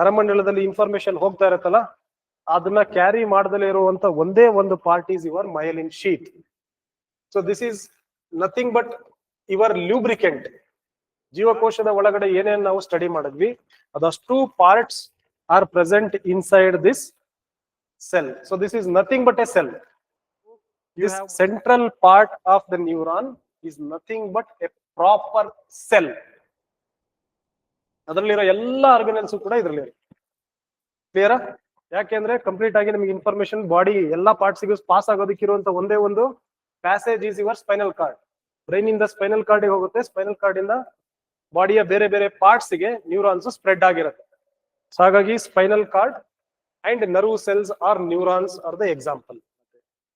ನರಮಂಡಲದಲ್ಲಿ information ಹೋಗ್ತಾ ಇರತ್ತಲ್ಲ ಅದನ್ನ ಕ್ಯಾರಿ ಮಾಡದಲ್ಲೇ ಇರುವಂತ ಒಂದೇ ಒಂದು part is your myelin sheath so this is nothing but your lubricant ಜೀವಕೋಶದ ಒಳಗಡೆ ಏನೇನ್ ನಾವು ಸ್ಟಡಿ ಮಾಡಿದ್ವಿ ಅದಷ್ಟು parts are present inside this cell so this is nothing but a cell this central part of the neuron is nothing but a proper cell. ಅದರಲ್ಲಿರೋ ಎಲ್ಲ organelles ಕೂಡ ಇದರಲ್ಲಿ ಕ್ಲಿಯರಾ ಯಾಕೆಂದ್ರೆ ಕಂಪ್ಲೀಟ್ ಆಗಿ ನಿಮಗೆ ಇನ್ಫಾರ್ಮೇಶನ್ ಬಾಡಿ ಎಲ್ಲಾ ಪಾರ್ಟ್ಸ್ಗೂ ಪಾಸ್ ಆಗೋದಕ್ಕೆ ಇರುವಂತ ಒಂದೇ ಒಂದು passage is your spinal cord brain ಇಂದ ಸ್ಪೈನಲ್ ಕಾರ್ಡ್ ಹೋಗುತ್ತೆ. ಸ್ಪೈನಲ್ ಕಾರ್ಡ್ ಇಂದ ಬಾಡಿಯ ಬೇರೆ ಬೇರೆ ಪಾರ್ಟ್ಸ್ಗೆ ನ್ಯೂರಾನ್ಸ್ ಸ್ಪ್ರೆಡ್ ಆಗಿರುತ್ತೆ. ಸೊ ಹಾಗಾಗಿ spinal cord and nerve cells are neurons are the example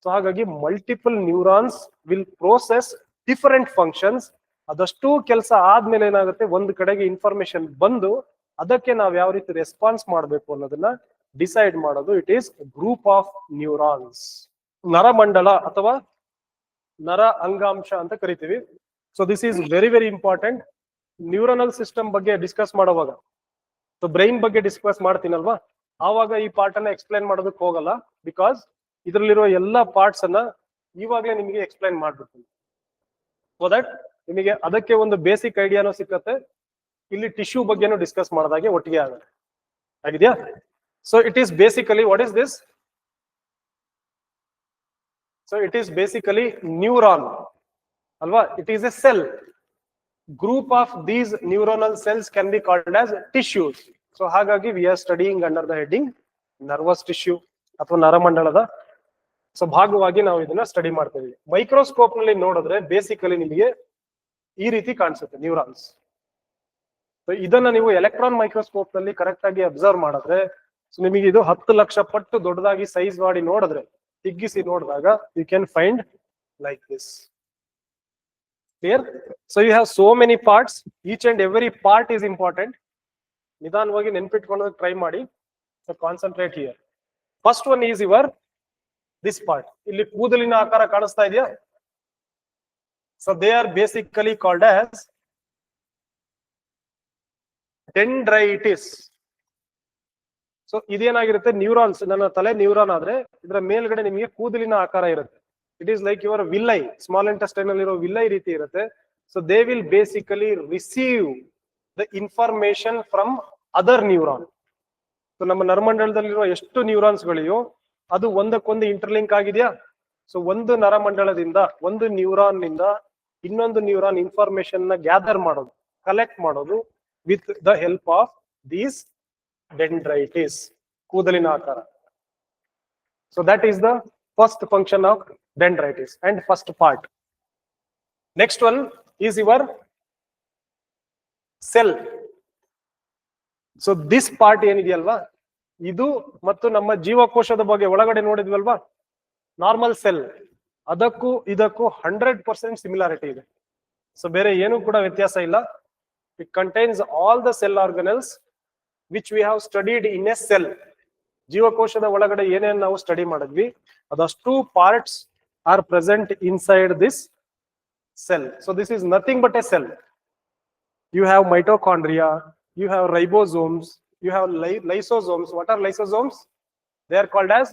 so ಹಾಗಾಗಿ multiple neurons will process different functions ಅದಷ್ಟು ಕೆಲಸ ಆದ್ಮೇಲೆ ಏನಾಗುತ್ತೆ? ಒಂದು ಕಡೆಗೆ ಇನ್ಫಾರ್ಮೇಶನ್ ಬಂದು ಅದಕ್ಕೆ ನಾವು ಯಾವ ರೀತಿ ರೆಸ್ಪಾನ್ಸ್ ಮಾಡಬೇಕು ಅನ್ನೋದನ್ನ ಡಿಸೈಡ್ ಮಾಡೋದು. It is group of neurons ನರಮಂಡಲ ಅಥವಾ ನರ ಅಂಗಾಂಶ ಅಂತ ಕರಿತೀವಿ. So this is very very important neuronal system ಬಗ್ಗೆ ಡಿಸ್ಕಸ್ ಮಾಡುವಾಗ. ಸೊ ಬ್ರೈನ್ ಬಗ್ಗೆ ಡಿಸ್ಕಸ್ ಮಾಡ್ತೀನಲ್ವಾ? ಆವಾಗ ಈ ಪಾರ್ಟ್ ಅನ್ನ ಎಕ್ಸ್ಪ್ಲೈನ್ ಮಾಡೋದಕ್ಕೆ ಹೋಗಲ್ಲ. ಬಿಕಾಸ್ ಇದರಲ್ಲಿರೋ ಎಲ್ಲ ಪಾರ್ಟ್ಸ್ ಅನ್ನ ಇವಾಗಲೇ ನಿಮಗೆ ಎಕ್ಸ್ಪ್ಲೈನ್ ಮಾಡ್ಬಿಡ್ತೀನಿ. ಸೊ ದಟ್ ನಿಮಗೆ ಅದಕ್ಕೆ ಒಂದು ಬೇಸಿಕ್ ಐಡಿಯಾನೂ ಸಿಕ್ಕತ್ತೆ. ಇಲ್ಲಿ ಟಿಶ್ಯೂ ಬಗ್ಗೆನೂ ಡಿಸ್ಕಸ್ ಮಾಡಿದಾಗೆ ಒಟ್ಟಿಗೆ ಆಗುತ್ತೆ ಆಗಿದೆಯಾ? So it is basically what is this so it is basically neuron ಅಲ್ವಾ? It is a cell group of these neuronal cells can be called as tissues so ಹಾಗಾಗಿ we are studying under the heading nervous tissue ಅಥವಾ ನರಮಂಡಲದ. So ಭಾಗವಾಗಿ ನಾವು ಇದನ್ನ study ಮಾಡ್ತೀವಿ ಮೈಕ್ರೋಸ್ಕೋಪ್ನಲ್ಲಿ ನೋಡಿದ್ರೆ basically ನಿಮಗೆ ಈ ರೀತಿ ಕಾಣಿಸುತ್ತೆ ನ್ಯೂರಾನ್ಸ್. ಇದನ್ನ ನೀವು ಎಲೆಕ್ಟ್ರಾನ್ ಮೈಕ್ರೋಸ್ಕೋಪ್ನಲ್ಲಿ ಕರೆಕ್ಟ್ ಆಗಿ ಅಬ್ಸರ್ವ್ ಮಾಡಿದ್ರೆ ಸೊ ನಿಮಗೆ ಇದು ಹತ್ತು ಲಕ್ಷ ಪಟ್ಟು ದೊಡ್ಡದಾಗಿ ಸೈಜ್ ಮಾಡಿ ನೋಡಿದ್ರೆ ಹಿಗ್ಗಿಸಿ ನೋಡಿದಾಗ you can find like this clear so you have so many parts each and every part is important ನಿಧಾನವಾಗಿ ನೆನ್ಪಿಟ್ಕೊಳ್ಳೋದಕ್ಕೆ ಟ್ರೈ ಮಾಡಿ. So concentrate here first one is your this part ಇಲ್ಲಿ ಕೂದಲಿನ ಆಕಾರ ಕಾಣಿಸ್ತಾ ಇದೆಯಾ? So they are basically called as dendrites so ಇದೇನಾಗಿರುತ್ತೆ? Neurons ನನ್ನ ತಲೆ ನ್ಯೂರಾನ್ ಆದ್ರೆ ಇದರ ಮೇಲ್ಗಡೆ ನಿಮಗೆ ಕೂದಲಿನ ಆಕಾರ ಇರುತ್ತೆ. It is like your villi small intestine ಅಲ್ಲಿರೋ ವಿಲ್ಲೈ ರೀತಿ ಇರುತ್ತೆ. So they will basically receive the information from other neuron so ನಮ್ಮ ನರಮಂಡಲದಲ್ಲಿರುವ ಎಷ್ಟು ನ್ಯೂರಾನ್ಸ್ ಗಳಿಯೋ, ಅದು ಒಂದಕ್ಕೊಂದು ಇಂಟರ್ಲಿಂಕ್ ಆಗಿದೆಯಾ? ಸೊ ಒಂದು ನರಮಂಡಲದಿಂದ, ಒಂದು ನ್ಯೂರಾನ್ನಿಂದ ಇನ್ನೊಂದು ನ್ಯೂರಾನ್ ಇನ್ಫಾರ್ಮೇಶನ್ನ ಗ್ಯಾದರ್ ಮಾಡೋದು ಕಲೆಕ್ಟ್ ಮಾಡೋದು with the help of these dendrites ಕೂದಲಿನ ಆಕಾರ. So that is the first function of dendrites and first part next one is your cell so this part ಏನಿದೆಯಲ್ವಾ? ಇದು ಮತ್ತು ನಮ್ಮ ಜೀವಕೋಶದ ಬಗ್ಗೆ ಒಳಗಡೆ ನೋಡಿದ್ವಲ್ವಾ? ನಾರ್ಮಲ್ ಸೆಲ್ ಅದಕ್ಕೂ ಇದಕ್ಕೂ ಹಂಡ್ರೆಡ್ ಪರ್ಸೆಂಟ್ ಸಿಮಿಲಾರಿಟಿ ಇದೆ. ಸೊ ಬೇರೆ ಏನು ಕೂಡ ವ್ಯತ್ಯಾಸ ಇಲ್ಲ. It contains all the cell organelles which we have studied in a cell ಜೀವಕೋಶದ ಒಳಗಡೆ ಏನೇನು ನಾವು ಸ್ಟಡಿ ಮಾಡಿದ್ವಿ, ಅದಷ್ಟು parts are present inside this cell so this is nothing but a cell you have mitochondria you have ribosomes you have ly lysosomes what are lysosomes they are called as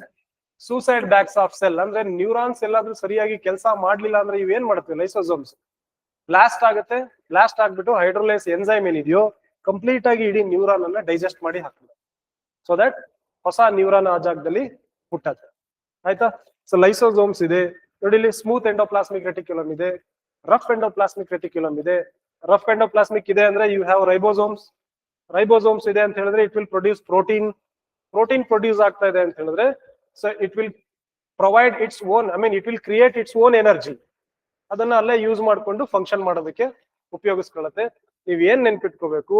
suicide bags of cell ಅಂದ್ರೆ neurons ಎಲ್ಲಾದ್ರೂ ಸರಿಯಾಗಿ ಕೆಲಸ ಮಾಡ್ಲಿಲ್ಲ ಅಂದ್ರೆ ಇವೇನ್ ಮಾಡ್ತೀವಿ? Lysosomes blast ಆಗುತ್ತೆ. Blast ಆಗ್ಬಿಟ್ಟು ಹೈಡ್ರೋಲೈಸ್ ಎನ್ಸೈಮ್ ಏನಿದೆಯೋ ಕಂಪ್ಲೀಟ್ ಆಗಿ ಇಡೀ ನ್ಯೂರಾನ್ ಅನ್ನ ಡೈಜೆಸ್ಟ್ ಮಾಡಿ ಹಾಕ್ತದೆ ಸೊ ದಟ್ ಹೊಸ ನ್ಯೂರಾನ್ ಆ ಜಾಗದಲ್ಲಿ ಹುಟ್ಟತ್ತೆ. ಆಯ್ತಾ? ಸೊ ಲೈಸೋಸೋಮ್ಸ್ ಇದೆ. ನೋಡಿ ಇಲ್ಲಿ ಸ್ಮೂತ್ ಎಂಡೋಪ್ಲಾಸ್ಮಿಕ್ ರೆಟಿಕ್ಯುಲಮ್ ಇದೆ. ರಫ್ ಎಂಡೋಪ್ಲಾಸ್ಮಿಕ್ ರೆಟಿಕ್ಯುಲಮ್ ಇದೆ. ರಫ್ ಎಂಡೋಪ್ಲಾಸ್ಮಿಕ್ ಇದೆ ಅಂದ್ರೆ ಯು ಹ್ಯಾವ್ ರೈಬೋಸೋಮ್ಸ್ ರೈಬೋಸೋಮ್ಸ್ ಇದೆ ಅಂತ ಹೇಳಿದ್ರೆ it will produce protein protein produce ಆಗ್ತಾ ಇದೆ ಅಂತ ಹೇಳಿದ್ರೆ so it will provide its own I mean it will create its own energy ಅದನ್ನ ಅಲ್ಲೇ ಯೂಸ್ ಮಾಡ್ಕೊಂಡು ಫಂಕ್ಷನ್ ಮಾಡೋದಕ್ಕೆ ಉಪಯೋಗಿಸ್ಕೊಳ್ಳುತ್ತೆ. ನೀವ್ ಏನ್ ನೆನ್ಪಿಟ್ಕೋಬೇಕು?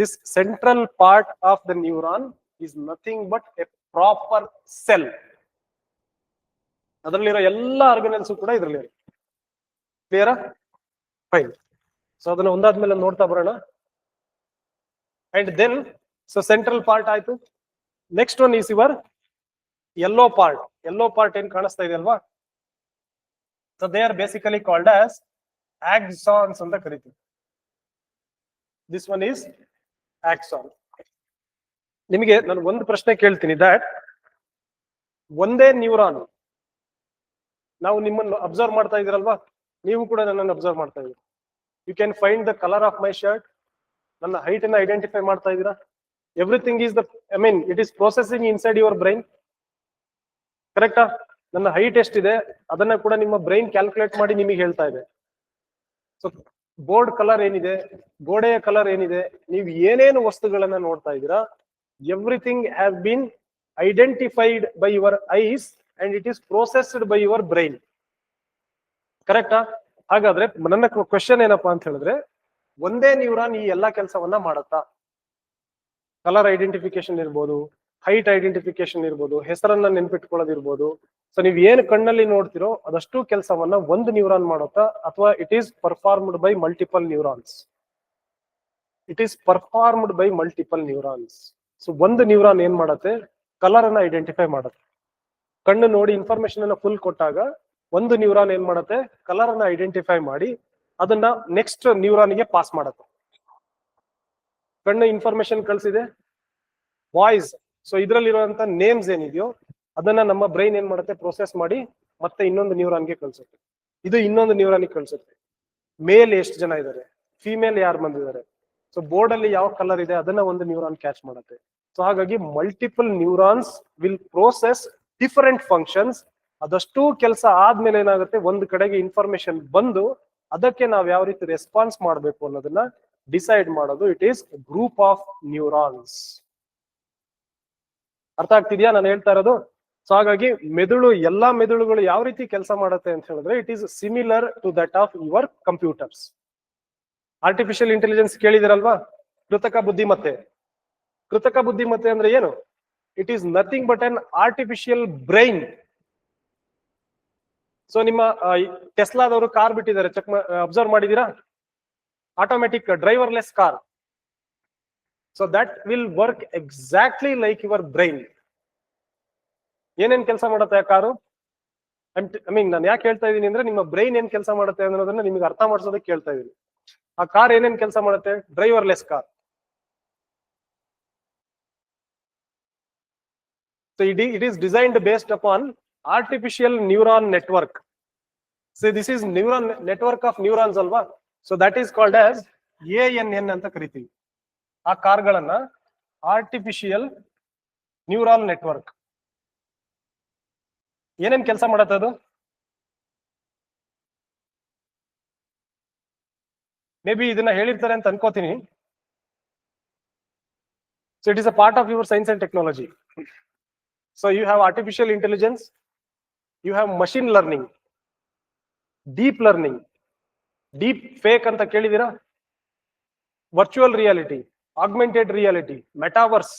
This central part of the neuron is nothing but a proper cell ಅದರಲ್ಲಿರೋ ಎಲ್ಲ ಆರ್ಗನಲ್ಸ್ ಕೂಡ ಇದರಲ್ಲಿ ಕ್ಲಿಯರಾ ಫೈನ್ ಸೊ ಅದನ್ನ ಒಂದಾದ್ಮೇಲೆ ನೋಡ್ತಾ ಬರೋಣ. And then so central part ಆಯ್ತು. Next one is your yellow part yellow part ಏನ್ ಕಾಣಿಸ್ತಾ ಇದೆ ಅಲ್ವಾ? So they are basically called as axons ಅಂತ ಕರಿತೀವಿ. ದಿಸ್ ಒನ್ ಈಸ್ ಆಕ್ಸಾನ್ ನಿಮಗೆ ನಾನು ಒಂದು ಪ್ರಶ್ನೆ ಕೇಳ್ತೀನಿ. ದಟ್ ಒಂದೇ ನ್ಯೂರಾನ್ ನಾವು ನಿಮ್ಮನ್ನು ಅಬ್ಸರ್ವ್ ಮಾಡ್ತಾ ಇದೀರಲ್ವಾ ನೀವು ಕೂಡ ನನ್ನನ್ನು ಅಬ್ಸರ್ವ್ ಮಾಡ್ತಾ ಇದ್ದೀರಿ? You can find the colour of my shirt ನನ್ನ ಹೈಟ್ ಅನ್ನ ಐಡೆಂಟಿಫೈ ಮಾಡ್ತಾ ಇದ್ದೀರಾ? Everything is the I mean it is processing inside your brain ಕರೆಕ್ಟಾ ನನ್ನ ಹೈಟ್ ಎಷ್ಟಿದೆ, ಅದನ್ನ ಕೂಡ ನಿಮ್ಮ ಬ್ರೈನ್ ಕ್ಯಾಲ್ಕುಲೇಟ್ ಮಾಡಿ ನಿಮಗೆ ಹೇಳ್ತಾ ಇದೆ. ಸೊ ಬೋರ್ಡ್ ಕಲರ್ ಏನಿದೆ, ಗೋಡೆಯ ಕಲರ್ ಏನಿದೆ, ನೀವು ಏನೇನು ವಸ್ತುಗಳನ್ನ ನೋಡ್ತಾ ಇದ್ದೀರಾ everything have been identified by your eyes and it is processed by your brain ಕರೆಕ್ಟಾ ಹಾಗಾದ್ರೆ ನನ್ನ ಕ್ವಶನ್ ಏನಪ್ಪಾ ಅಂತ ಹೇಳಿದ್ರೆ, ಒಂದೇ ನ್ಯೂರಾನ್ ಈ ಎಲ್ಲಾ ಕೆಲಸವನ್ನ ಮಾಡುತ್ತಾ? ಕಲರ್ ಐಡೆಂಟಿಫಿಕೇಶನ್ ಇರ್ಬೋದು ಹೈಟ್ ಐಡೆಂಟಿಫಿಕೇಶನ್ ಇರ್ಬೋದು, ಹೆಸರನ್ನ ನೆನ್ಪಿಟ್ಕೊಳ್ಳೋದಿರ್ಬೋದು. ಸೊ ನೀವು ಏನು ಕಣ್ಣಲ್ಲಿ ನೋಡ್ತಿರೋ ಅದಷ್ಟು ಕೆಲಸವನ್ನ ಒಂದು ನ್ಯೂರಾನ್ ಮಾಡುತ್ತಾ, ಅಥವಾ it is performed by multiple neurons it is performed by multiple neurons so ಒಂದು ನ್ಯೂರಾನ್ ಏನ್ ಮಾಡುತ್ತೆ? ಕಲರ್ ಅನ್ನ ಐಡೆಂಟಿಫೈ ಮಾಡುತ್ತೆ. ಕಣ್ಣು ನೋಡಿ ಇನ್ಫಾರ್ಮೇಶನ್ ಅನ್ನ ಫುಲ್ ಕೊಟ್ಟಾಗ ಒಂದು ನ್ಯೂರಾನ್ ಏನ್ ಮಾಡುತ್ತೆ? ಕಲರ್ ಅನ್ನ ಐಡೆಂಟಿಫೈ ಮಾಡಿ, ಅದನ್ನ ನೆಕ್ಸ್ಟ್ ನ್ಯೂರಾನ್ಗೆ ಪಾಸ್ ಮಾಡುತ್ತೆ. ಕಣ್ಣು ಇನ್ಫಾರ್ಮೇಶನ್ ಕಳ್ಸಿದೆ? ವಾಯ್ಸ್ ಸೊ ಇದ್ರಲ್ಲಿರುವಂತ ನೇಮ್ಸ್ ಏನಿದೆಯೋ, ಅದನ್ನ ನಮ್ಮ ಬ್ರೈನ್ ಏನ್ ಮಾಡುತ್ತೆ? ಪ್ರೊಸೆಸ್ ಮಾಡಿ ಮತ್ತೆ ಇನ್ನೊಂದು ನ್ಯೂರಾನ್ಗೆ ಕಳ್ಸುತ್ತೆ. ಇದು ಇನ್ನೊಂದು ನ್ಯೂರಾನ್ಗೆ ಕಳ್ಸುತ್ತೆ. ಮೇಲ್ ಎಷ್ಟು ಜನ ಇದ್ದಾರೆ ಫಿಮೇಲ್ ಯಾರು ಬಂದಿದ್ದಾರೆ ಸೊ ಬೋರ್ಡ್ ಅಲ್ಲಿ ಯಾವ ಕಲರ್ ಇದೆ, ಅದನ್ನ ಒಂದು ನ್ಯೂರಾನ್ ಕ್ಯಾಚ್ ಮಾಡುತ್ತೆ. ಸೊ ಹಾಗಾಗಿ multiple neurons will process different functions ಅದಷ್ಟು ಕೆಲಸ ಆದ್ಮೇಲೆ ಏನಾಗುತ್ತೆ? ಒಂದು ಕಡೆಗೆ ಇನ್ಫಾರ್ಮೇಶನ್ ಬಂದು ಅದಕ್ಕೆ ನಾವು ಯಾವ ರೀತಿ ರೆಸ್ಪಾನ್ಸ್ ಮಾಡಬೇಕು ಅನ್ನೋದನ್ನ ಡಿಸೈಡ್ ಮಾಡೋದು. It is group of neurons ಅರ್ಥ ಆಗ್ತಿದ್ಯಾ? ನಾನು ಹೇಳ್ತಾ ಇರೋದು. ಸೊ ಹಾಗಾಗಿ ಮೆದುಳು, ಎಲ್ಲಾ ಮೆದುಳುಗಳು ಯಾವ ರೀತಿ ಕೆಲಸ ಮಾಡುತ್ತೆ ಅಂತ ಹೇಳಿದ್ರೆ it is similar to that of your computers artificial intelligence ಕೇಳಿದಿರಲ್ವಾ? ಕೃತಕ ಬುದ್ಧಿಮತ್ತೆ. ಕೃತಕ ಬುದ್ಧಿಮತ್ತೆ ಅಂದ್ರೆ ಏನು? It is nothing but an artificial brain so ನಿಮ್ಮ ಟೆಸ್ಲಾದವರು ಕಾರ್ ಬಿಟ್ಟಿದ್ದಾರೆ. ಚೆಕ್ ಅಬ್ಸರ್ವ್ ಮಾಡಿದೀರಾ automatic driverless car so that will work exactly like your brain ಏನೇನ್ ಕೆಲಸ ಮಾಡುತ್ತೆ ಆ ಕಾರು? ಐ ಮೀನ್ ನಾನು ಯಾಕೆ ಹೇಳ್ತಾ ಇದ್ದೀನಿ ಅಂದ್ರೆ ನಿಮ್ಮ ಬ್ರೈನ್ ಏನ್ ಕೆಲಸ ಮಾಡುತ್ತೆ ಅನ್ನೋದನ್ನ ನಿಮಗೆ ಅರ್ಥ ಮಾಡಿಸೋದಕ್ಕೆ ಕೇಳ್ತಾ ಇದ್ದೀನಿ ಆ ಕಾರ್ ಏನೇನ್ ಕೆಲಸ ಮಾಡುತ್ತೆ? Driverless car so it it is designed based upon artificial neuron network so this is neuron network of neurons ಅಲ್ವಾ? So that is called as A N N ಅಂತ ಕರಿತೀವಿ. ಆ ಕಾರ್ಗಳನ್ನ ಆರ್ಟಿಫಿಷಿಯಲ್ ನ್ಯೂರಾಲ್ ನೆಟ್ವರ್ಕ್ ಏನೇನ್ ಕೆಲಸ ಮಾಡತ್ತೆ ಅದು? ಮೇ ಬಿ ಇದನ್ನ ಹೇಳಿರ್ತಾರೆ ಅಂತ ಅನ್ಕೋತೀನಿ. So it is a part of your science and technology so you have artificial intelligence you have machine learning deep learning deep fake ಅಂತ ಕೇಳಿದೀರಾ? Virtual reality augmented reality, metaverse.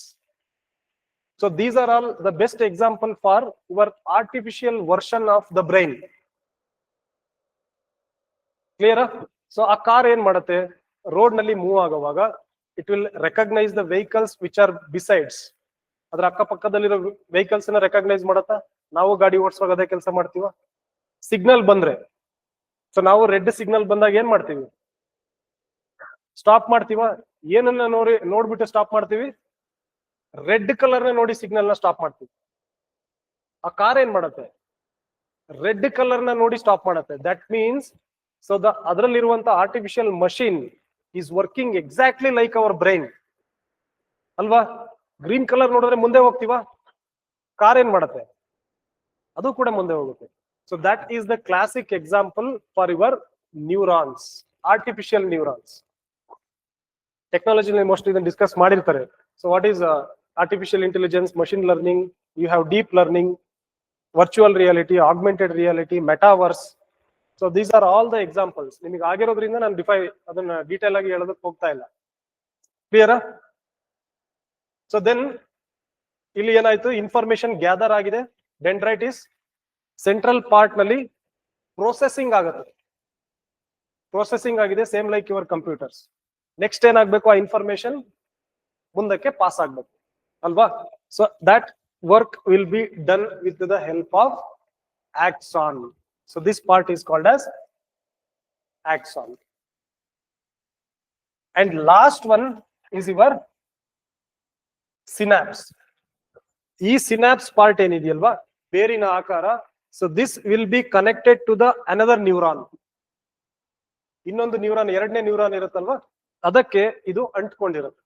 So these are all the best example for your artificial version of the brain. Clear so ಆ car ಏನ್ ಮಾಡುತ್ತೆ? ರೋಡ್ನಲ್ಲಿ move ಆಗುವಾಗ it will recognise the vehicles which are besides ಅದ್ರ ಅಕ್ಕಪಕ್ಕದಲ್ಲಿರೋ ವೆಹಿಕಲ್ಸ್ನ recognise ಮಾಡತ್ತಾ? ನಾವು ಗಾಡಿ ಓಡಿಸುವಾಗ ಅದೇ ಕೆಲಸ ಮಾಡ್ತೀವ? ಸಿಗ್ನಲ್ ಬಂದ್ರೆ. ಸೊ ನಾವು ರೆಡ್ ಸಿಗ್ನಲ್ ಬಂದಾಗ ಏನ್ ಮಾಡ್ತೀವಿ? ಸ್ಟಾಪ್ ಮಾಡ್ತೀವ? ಏನನ್ನ ನೋಡಿ ನೋಡ್ಬಿಟ್ಟು ಸ್ಟಾಪ್ ಮಾಡ್ತೀವಿ. ರೆಡ್ ಕಲರ್ನ ನೋಡಿ ಸಿಗ್ನಲ್ನ ಸ್ಟಾಪ್ ಮಾಡ್ತೀವಿ. ಆ ಕಾರ್ ಏನ್ ಮಾಡತ್ತೆ? ರೆಡ್ ಕಲರ್ನ ನೋಡಿ ಸ್ಟಾಪ್ ಮಾಡತ್ತೆ. That means so the ಅದರಲ್ಲಿರುವಂತ artificial machine is working exactly like our brain ಅಲ್ವಾ? ಗ್ರೀನ್ ಕಲರ್ ನೋಡಿದ್ರೆ ಮುಂದೆ ಹೋಗ್ತೀವಾ? ಕಾರ್ ಏನ್ ಮಾಡತ್ತೆ? ಅದು ಕೂಡ ಮುಂದೆ ಹೋಗುತ್ತೆ. So that is the classic example for your neurons artificial neurons technology mostly ಇದನ್ನು ಡಿಸ್ಕಸ್ ಮಾಡಿರ್ತಾರೆ. So what is artificial intelligence machine learning you have deep learning virtual reality augmented reality metaverse so these are all the examples ನಿಮಗೆ ಆಗಿರೋದ್ರಿಂದ ನಾನು defy ಅದನ್ನ detail ಆಗಿ ಹೇಳೋದಕ್ಕೆ ಹೋಗ್ತಾ ಇಲ್ಲ. ಕ್ಲಿಯರಾ ಸೊ ದೆನ್ ಇಲ್ಲಿ ಏನಾಯ್ತು? ಇನ್ಫಾರ್ಮೇಶನ್ ಗ್ಯಾದರ್ ಆಗಿದೆ. ಡೆಂಡ್ರೈಟಿಸ್ ಸೆಂಟ್ರಲ್ ಪಾರ್ಟ್ನಲ್ಲಿ ಪ್ರೊಸೆಸಿಂಗ್ ಆಗುತ್ತೆ. ಪ್ರೊಸೆಸಿಂಗ್ ಆಗಿದೆ same like your computers next ಏನಾಗ್ಬೇಕು ಆ ಇನ್ಫಾರ್ಮೇಶನ್ ಮುಂದಕ್ಕೆ ಪಾಸ್ ಆಗ್ಬೇಕು. ಅಲ್ವಾ? So that work will be done with the help of axon so this part is called as axon and last one is your synapse ಈ synapse part ಏನಿದೆಯಲ್ವಾ? ಬೇರಿನ ಆಕಾರ. So this will be connected to the another neuron ಇನ್ನೊಂದು neuron ಎರಡನೇ neuron ಇರುತ್ತಲ್ವಾ? ಅದಕ್ಕೆ ಇದು ಅಂಟ್ಕೊಂಡಿರುತ್ತೆ.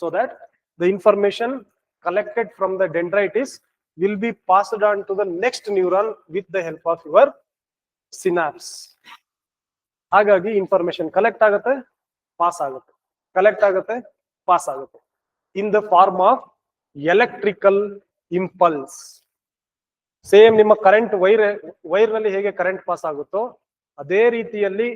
So that the information collected from the dendrites will be passed on to the next neuron with the help of your synapse ಹಾಗಾಗಿ information collect ಆಗುತ್ತೆ pass ಆಗುತ್ತೆ. Collect ಆಗುತ್ತೆ pass ಆಗುತ್ತೆ. In the form of electrical impulse same ನಿಮ್ಮ current wire ವೈರ್ನಲ್ಲಿ ಹೇಗೆ current pass ಆಗುತ್ತೋ, ಅದೇ ರೀತಿಯಲ್ಲಿ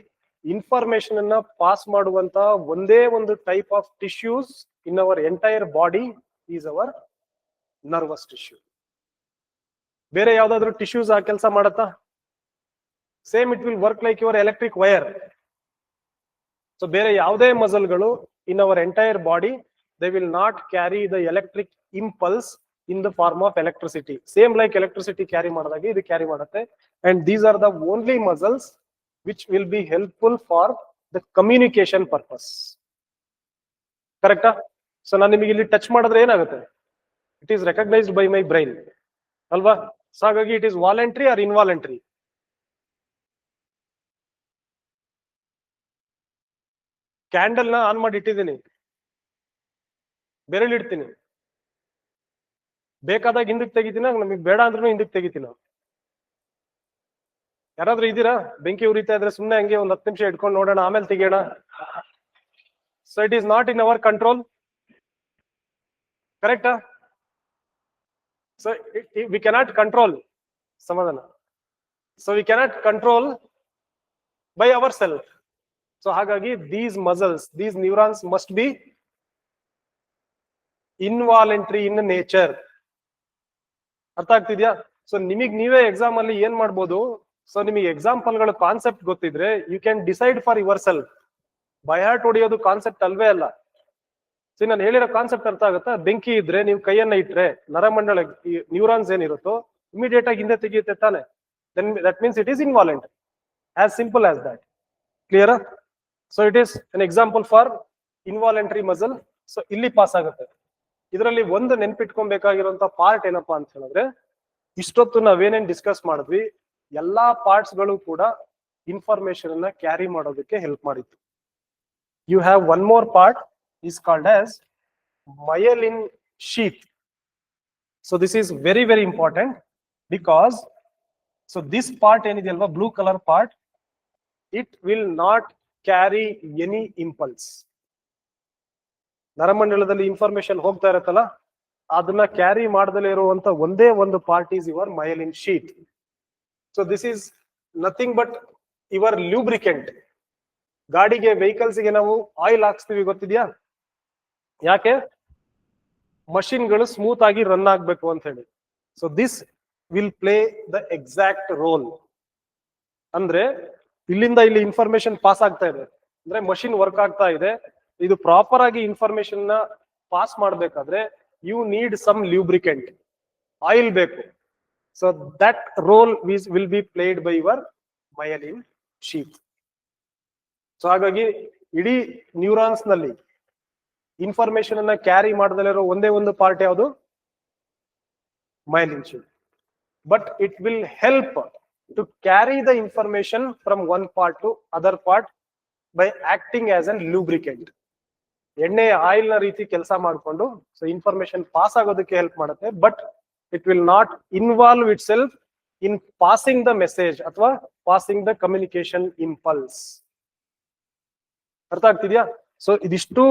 ಇನ್ಫಾರ್ಮೇಶನ್ ಅನ್ನ ಪಾಸ್ ಮಾಡುವಂತ ಒಂದೇ ಒಂದು type of tissues in our entire body is our nervous tissue ಬೇರೆ ಯಾವ್ದಾದ್ರು ಟಿಶ್ಯೂಸ್ ಆ ಕೆಲಸ ಮಾಡತ್ತಾ? Same it will work like your electric wire so ಬೇರೆ ಯಾವುದೇ ಮಸಲ್ಗಳು in our entire body they will not carry the electric impulse in the form of electricity same like electricity carry ಮಾಡಿದಾಗ ಇದು carry ಮಾಡುತ್ತೆ. And these are the only muscles which will be helpful for the communication purpose ಕರೆಕ್ಟಾ so ನಾನು ನಿಮಗೆ ಇಲ್ಲಿ touch ಮಾಡಿದ್ರೆ ಏನಾಗುತ್ತೆ? It is recognised by my brain ಅಲ್ವಾ? ಸೊ ಹಾಗಾಗಿ it is voluntary or involuntary ಕ್ಯಾಂಡಲ್ನ on ಮಾಡಿ ಇಟ್ಟಿದ್ದೀನಿ. ಬೆರಳು ಇಡ್ತೀನಿ ಬೇಕಾದಾಗ ಹಿಂದಕ್ಕೆ ತೆಗಿತೀನಿ? ನಮಗೆ ಬೇಡ ಅಂದ್ರೂ ಹಿಂದಕ್ಕೆ ತೆಗಿತೀನ? ಯಾರಾದ್ರೂ ಇದ್ದೀರಾ? ಬೆಂಕಿ ಉರಿತಾ ಇದ್ರೆ ಸುಮ್ನೆ ಹಂಗೆ ಒಂದ್ ಹತ್ತು ನಿಮಿಷ ಇಟ್ಕೊಂಡು ನೋಡೋಣ, ಆಮೇಲೆ ತೆಗಿಯೋಣ. So it is not in our control ಕರೆಕ್ಟಾ ಸೊ ವಿ ಕೆನಾಟ್ ಕಂಟ್ರೋಲ್ ಸಮಾಧಾನ so we cannot control by our self so ಹಾಗಾಗಿ these muscles these neurons must be involuntary in nature ಅರ್ಥ ಆಗ್ತಿದ್ಯಾ? ಸೊ ನಿಮಗ್ ನೀವೇ ಎಕ್ಸಾಮ್ ಅಲ್ಲಿ ಏನ್ ಮಾಡ್ಬೋದು? ಸೊ ನಿಮಗೆ ಎಕ್ಸಾಂಪಲ್ಗಳ ಕಾನ್ಸೆಪ್ಟ್ ಗೊತ್ತಿದ್ರೆ you can decide for your self by heart ಹೊಡೆಯೋದು ಕಾನ್ಸೆಪ್ಟ್ ಅಲ್ವೇ ಅಲ್ಲ. ಸೊ ನಾನು ಹೇಳಿರೋ ಕಾನ್ಸೆಪ್ಟ್ ಅರ್ಥ ಆಗುತ್ತಾ? ಬೆಂಕಿ ಇದ್ರೆ ನೀವು ಕೈಯನ್ನ ಇಟ್ರೆ ನರಮಂಡಳ ನ್ಯೂರಾನ್ಸ್ ಏನಿರುತ್ತೋ ಇಮಿಡಿಯೇಟ್ ಆಗಿ ಹಿಂದೆ ತೆಗೆಯುತ್ತೆ ತಾನೆ. Then that means it is involuntary as simple as that clear so it is an example for involuntary muscle so ಇಲ್ಲಿ ಪಾಸ್ ಆಗುತ್ತೆ. ಇದರಲ್ಲಿ ಒಂದು ನೆನ್ಪಿಟ್ಕೊಬೇಕಾಗಿರುವಂತ ಪಾರ್ಟ್ ಏನಪ್ಪಾ ಅಂತ ಹೇಳಿದ್ರೆ, ಇಷ್ಟೊತ್ತು ನಾವೇನೇನ್ ಡಿಸ್ಕಸ್ ಮಾಡಿದ್ವಿ? ಎಲ್ಲಾ ಪಾರ್ಟ್ಸ್ಗಳು ಕೂಡ ಇನ್ಫಾರ್ಮೇಶನ್ ಅನ್ನ ಕ್ಯಾರಿ ಮಾಡೋದಕ್ಕೆ ಹೆಲ್ಪ್ ಮಾಡಿತ್ತು. You have one more part is called as myelin sheath so this is very very important because so this part ಏನಿದೆ ಅಲ್ವಾ blue colour part it will not carry any impulse ನರಮಂಡಲದಲ್ಲಿ information ಹೋಗ್ತಾ ಇರತ್ತಲ್ಲ, ಅದನ್ನ carry ಮಾಡದಲ್ಲೇ ಇರುವಂತ ಒಂದೇ ಒಂದು part is your myelin sheath so this is nothing but your lubricant ಗಾಡಿಗೆ ವೆಹಿಕಲ್ಸ್ಗೆ ನಾವು ಆಯಿಲ್ ಹಾಕ್ಸ್ತೀವಿ, ಗೊತ್ತಿದ್ಯಾ? ಯಾಕೆ? ಮಷಿನ್ಗಳು ಸ್ಮೂತ್ ಆಗಿ ರನ್ ಆಗ್ಬೇಕು ಅಂತ ಹೇಳಿ. So this will play the exact role ಅಂದ್ರೆ ಇಲ್ಲಿಂದ ಇಲ್ಲಿ ಇನ್ಫಾರ್ಮೇಶನ್ ಪಾಸ್ ಆಗ್ತಾ ಇದೆ. ಅಂದ್ರೆ ಮಷಿನ್ ವರ್ಕ್ ಆಗ್ತಾ ಇದೆ. ಇದು ಪ್ರಾಪರ್ ಆಗಿ ಇನ್ಫಾರ್ಮೇಶನ್ನ ಪಾಸ್ ಮಾಡ್ಬೇಕಾದ್ರೆ you need some lubricant oil ಬೇಕು. So that role will be played by your myelin sheath so ಹಾಗಾಗಿ ಇಡೀ ನ್ಯೂರಾನ್ಸ್ನಲ್ಲಿ ಇನ್ಫಾರ್ಮೇಶನ್ ಅನ್ನ ಕ್ಯಾರಿ ಮಾಡದಲ್ಲಿರೋ ಒಂದೇ ಒಂದು ಪಾರ್ಟ್ ಯಾವುದು? Myelin sheath but it will help to carry the information from one part to other part by acting as an lubricant ಎಣ್ಣೆ ಆಯಿಲ್ನ ರೀತಿ ಕೆಲಸ ಮಾಡಿಕೊಂಡು ಸೊ ಇನ್ಫಾರ್ಮೇಶನ್ ಪಾಸ್ ಆಗೋದಕ್ಕೆ ಹೆಲ್ಪ್ ಮಾಡುತ್ತೆ. But it will not involve it self in passing the message ಅಥವಾ passing the communication impulse ಅರ್ಥ ಆಗ್ತಿದ್ಯಾ? ಸೊ ಇದಿಷ್ಟು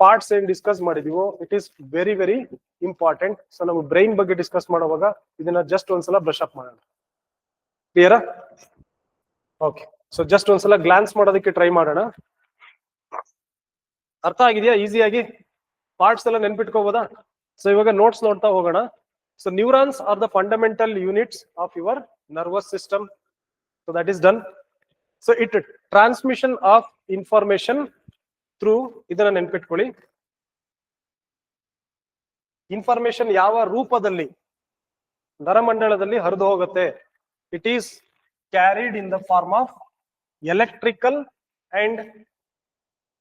ಪಾರ್ಟ್ಸ್ ಏನ್ discuss ಮಾಡಿದೀವೋ it is very very important so ನಾವು ಬ್ರೈನ್ ಬಗ್ಗೆ ಡಿಸ್ಕಸ್ ಮಾಡುವಾಗ ಇದನ್ನ ಜಸ್ಟ್ ಒಂದ್ಸಲ ಬ್ರಷ್ ಅಪ್ ಮಾಡೋಣ. ಕ್ಲಿಯರಾ ಓಕೆ ಸೊ ಜಸ್ಟ್ ಒಂದ್ಸಲ ಗ್ಲಾನ್ಸ್ ಮಾಡೋದಕ್ಕೆ ಟ್ರೈ ಮಾಡೋಣ. ಅರ್ಥ ಆಗಿದೆಯಾ? ಈಸಿಯಾಗಿ ಪಾರ್ಟ್ಸ್ ಎಲ್ಲ ನೆನ್ಪಿಟ್ಕೋಬೋದಾ? ಸೊ ಇವಾಗ ನೋಟ್ಸ್ ನೋಡ್ತಾ ಹೋಗೋಣ. So neurons are the fundamental units of your nervous system so that is done so it transmission of information through ಇದನ್ನ ನೆನ್ಪಿಟ್ಕೊಳ್ಳಿ ಇನ್ಫಾರ್ಮೇಶನ್ ಯಾವ ರೂಪದಲ್ಲಿ ನರಮಂಡಲದಲ್ಲಿ ಹರಿದು ಹೋಗುತ್ತೆ it is carried in the form of electrical and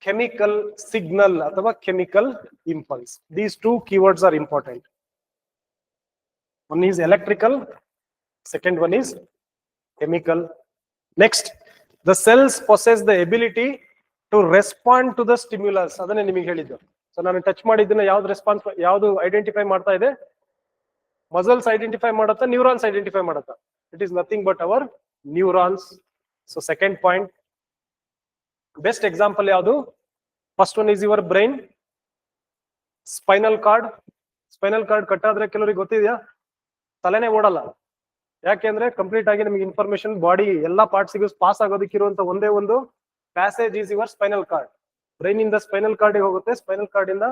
chemical signal ಅಥವಾ chemical impulse. These two keywords are important. One is electrical, second one is chemical. Next, the cells possess the ability to respond to the stimulus. ಅದನ್ನೇ ನಿಮಗೆ ಹೇಳಿದ್ದು. So ನಾನು touch ಮಾಡಿದ್ದನ್ನ ಯಾವ್ದು response ಯಾವ್ದು identify ಮಾಡ್ತಾ ಇದೆ? Muscles identify ಮಾಡುತ್ತಾ neurons identify ಮಾಡುತ್ತಾ? It is nothing but our neurons so second point best example ಯಾವುದು? First one is your brain spinal cord spinal cord cut ಆದ್ರೆ ಕೆಲವರಿಗೆ ಗೊತ್ತಿದೆಯಾ? ತಲೆನೇ ಓಡಲ್ಲ. ಯಾಕೆಂದ್ರೆ ಕಂಪ್ಲೀಟ್ ಆಗಿ ನಿಮಗೆ ಇನ್ಫಾರ್ಮೇಶನ್ ಬಾಡಿ ಎಲ್ಲಾ ಪಾರ್ಟ್ಸ್ ಪಾಸ್ ಆಗೋದಕ್ಕಿರುವಂತ ಒಂದೇ ಒಂದು passage is your spinal cord brain ಇಂದ ಸ್ಪೈನಲ್ ಕಾರ್ಡ್ ಹೋಗುತ್ತೆ. ಸ್ಪೈನಲ್ ಕಾರ್ಡ್ ಇಂದ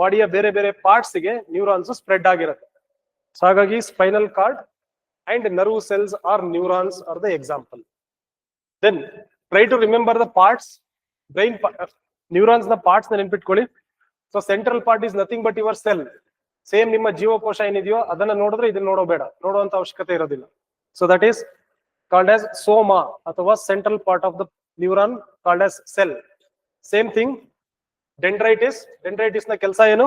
ಬಾಡಿಯ ಬೇರೆ ಬೇರೆ ಪಾರ್ಟ್ಸ್ಗೆ ನ್ಯೂರಾನ್ಸ್ ಸ್ಪ್ರೆಡ್ ಆಗಿರುತ್ತೆ. ಸೊ ಹಾಗಾಗಿ spinal cord and nerve cells are neurons are the example then try to remember the parts brain ನ್ಯೂರಾನ್ಸ್ನ parts ನೆನ್ಪಿಟ್ಕೊಳ್ಳಿ. So central part is nothing but your cell same ನಿಮ್ಮ ಜೀವಕೋಶ ಏನಿದೆಯೋ ಅದನ್ನ ನೋಡಿದ್ರೆ ಇದನ್ನ ನೋಡೋಬೇಡ ನೋಡುವಂತ ಅವಶ್ಯಕತೆ ಇರೋದಿಲ್ಲ. So that is called as soma ಅಥವಾ central part of the neuron called as cell same thing dendrites ಡೆಂಡ್ರೈಟಿಸ್ನ ಕೆಲಸ ಏನು?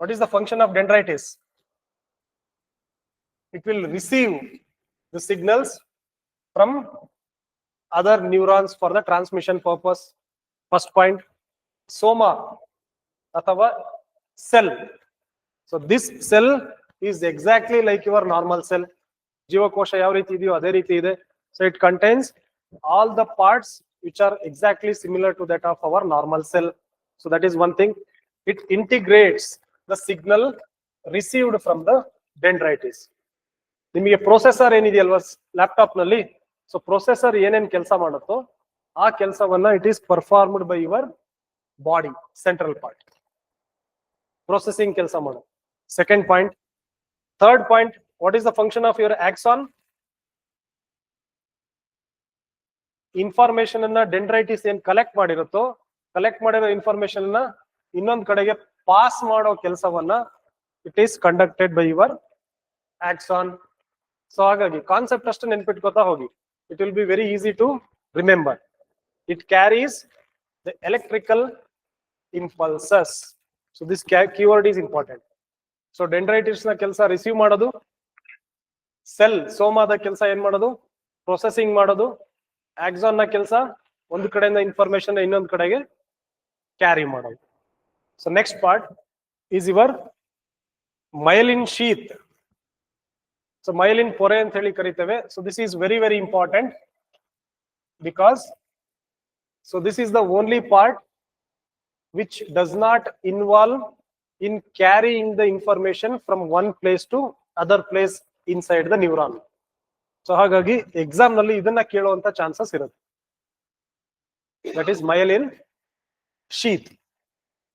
What is the function of dendrites it will receive the signals from other neurons for the transmission purpose first point soma. ಅಥವಾ cell. So this cell is exactly like your normal cell. ಜೀವಕೋಶ ಯಾವ ರೀತಿ ಇದೆಯೋ ಅದೇ ರೀತಿ ಇದೆ. So it contains all the parts which are exactly similar to that of our normal cell. So that is one thing. It integrates the signal received from the dendritis. ನಿಮಗೆ processor ಏನಿದೆಯಲ್ವಾ ಲ್ಯಾಪ್ಟಾಪ್ನಲ್ಲಿ ಸೊ ಪ್ರೊಸೆಸರ್ ಏನೇನ್ ಕೆಲಸ ಮಾಡುತ್ತೋ ಆ ಕೆಲಸವನ್ನ it is performed by your body central part processing ಕೆಲಸ ಮಾಡು second point third point what is the function of your axon information ಅನ್ನ ಡೆಂಡ್ರೈಟಿಸ್ ಏನ್ ಕಲೆಕ್ಟ್ ಮಾಡಿರುತ್ತೋ ಕಲೆಕ್ಟ್ ಮಾಡಿರೋ ಇನ್ಫಾರ್ಮೇಶನ್ ಅನ್ನ ಇನ್ನೊಂದ್ ಕಡೆಗೆ ಪಾಸ್ ಮಾಡೋ ಕೆಲಸವನ್ನ it is conducted by your axon so ಹಾಗಾಗಿ ಕಾನ್ಸೆಪ್ಟ್ ಅಷ್ಟು ನೆನ್ಪಿಟ್ಕೋತಾ ಹೋಗಿ. It will be very easy to remember it carries the electrical impulses so this keyword is important so ಡೆಂಡ್ರೈಟಿಸ್ನ ಕೆಲಸ ರಿಸೀವ್ ಮಾಡೋದು ಸೆಲ್ ಸೋಮಾದ ಕೆಲಸ ಏನ್ ಮಾಡೋದು? ಪ್ರೊಸೆಸಿಂಗ್ ಮಾಡೋದು ಆಕ್ಸಾನ್ನ ಕೆಲಸ ಒಂದು ಕಡೆಯಿಂದ ಇನ್ಫಾರ್ಮೇಶನ್ ಇನ್ನೊಂದು ಕಡೆಗೆ ಕ್ಯಾರಿ ಮಾಡೋದು. So next part is your myelin sheath so myelin ಪೊರೆ ಅಂತ ಹೇಳಿ ಕರಿತೇವೆ. So this is very very important because so this is the only part which does not involve in carrying the information from one place to other place inside the neuron so ಹಾಗಾಗಿ ಎಕ್ಸಾಮ್ನಲ್ಲಿ ಇದನ್ನ ಕೇಳುವಂತ chances ಇರುತ್ತೆ. That is myelin sheath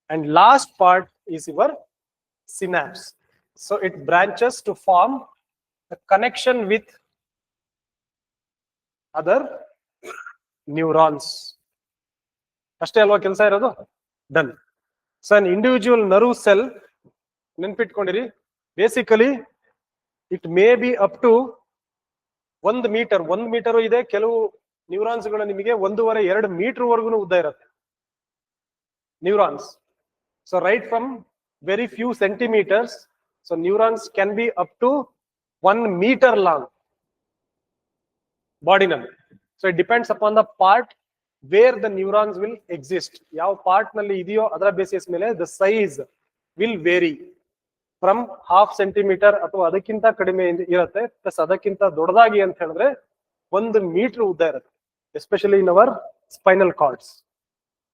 and last part is your synapse so it branches to form the connection with other neurons. ಅಷ್ಟೇ ಅಲ್ವಾ ಕೆಲಸ ಇರೋದು? Done so an individual nerve cell ನೆನ್ಪಿಟ್ಕೊಂಡಿರಿ? Basically it may be up to ಒಂದು metre ಒಂದು metre ಇದೆ, ಕೆಲವು ನ್ಯೂರಾನ್ಸ್ಗಳು ನಿಮಗೆ ಒಂದೂವರೆ, ಎರಡು ಮೀಟರ್ ವರ್ಗು ಉದ್ದ ಇರುತ್ತೆ. Neurons so right from very few centimetres so neurons can be up to one metre long ಬಾಡಿನಲ್ಲಿ so it depends upon the part where the neurons will exist ಯಾವ ಪಾರ್ಟ್ನಲ್ಲಿ ಇದೆಯೋ ಅದರ ಬೇಸಿಸ್ ಮೇಲೆ the size will vary from half centimetre ಅಥವಾ ಅದಕ್ಕಿಂತ ಕಡಿಮೆ ಇರುತ್ತೆ plus ಅದಕ್ಕಿಂತ ದೊಡ್ಡದಾಗಿ ಅಂತ ಹೇಳಿದ್ರೆ ಒಂದು ಮೀಟರ್ ಉದ್ದ ಇರುತ್ತೆ especially in our spinal cords